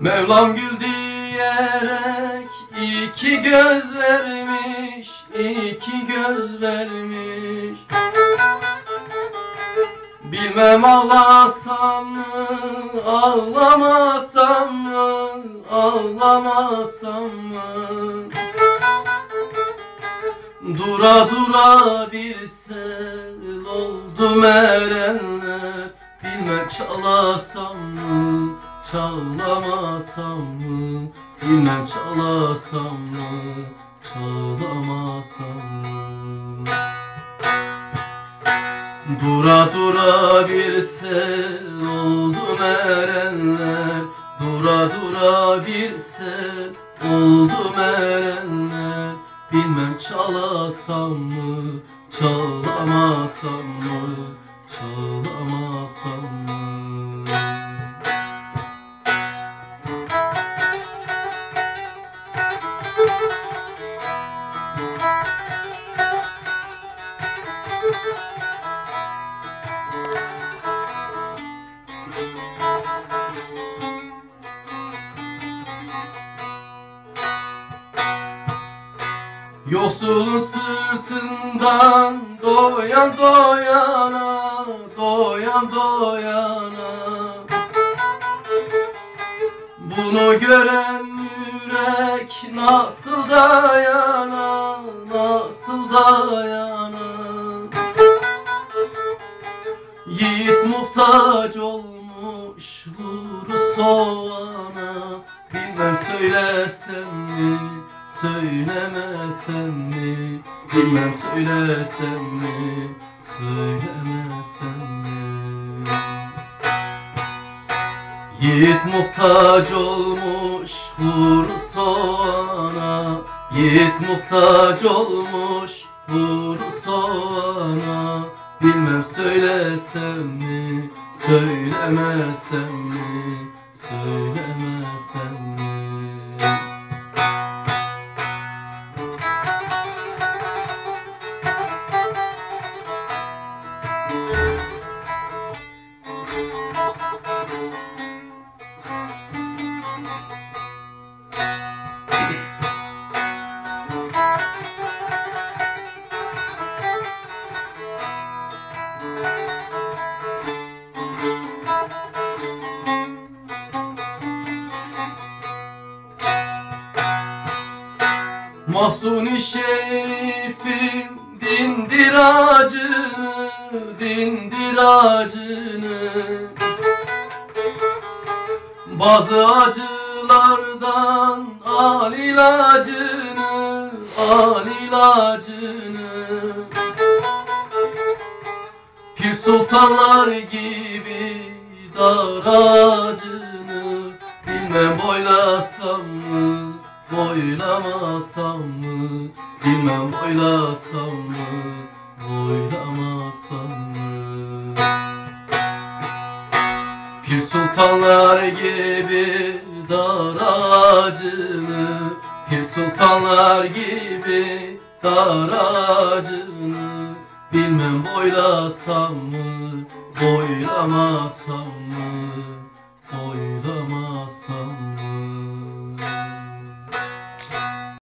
Mevlam gül diyerek iki göz vermiş, iki göz vermiş. Bilmem ağlasam mı, ağlamasam mı, ağlamasam mı? Dura dura bir sel oldu erenler Bilmem çalasam mı, çalamasam mı? Bilmem çalasam mı, çalamasam mı? Dura dura bir sel oldu erenler. Dura dura bir sel oldu erenler. Bilmem çalasam mı, çalamasam mı, Yoksulun sırtından doyan doyana, doyan doyana. Bunu gören yürek nasıl dayana, mi? Bilmem söylesem mi, söylemesem mi? Yiğit muhtaç olmuş vur soğana. Yiğit muhtaç olmuş vur soğana. Bilmem söylesem mi, söylemesem mi, Mahzun-i şerifim dindir acını, dindir acını. Bazı acılardan al ilacını, al ilacını. Pir sultanlar gibi dar acını Bilmem boylasam mı, boylamasam mı? Bilmem boylasam mı, boylamasam mı? Pir sultanlar gibi dar acını Pir sultanlar gibi dar acını Bilmem boylasam mı, boylamasam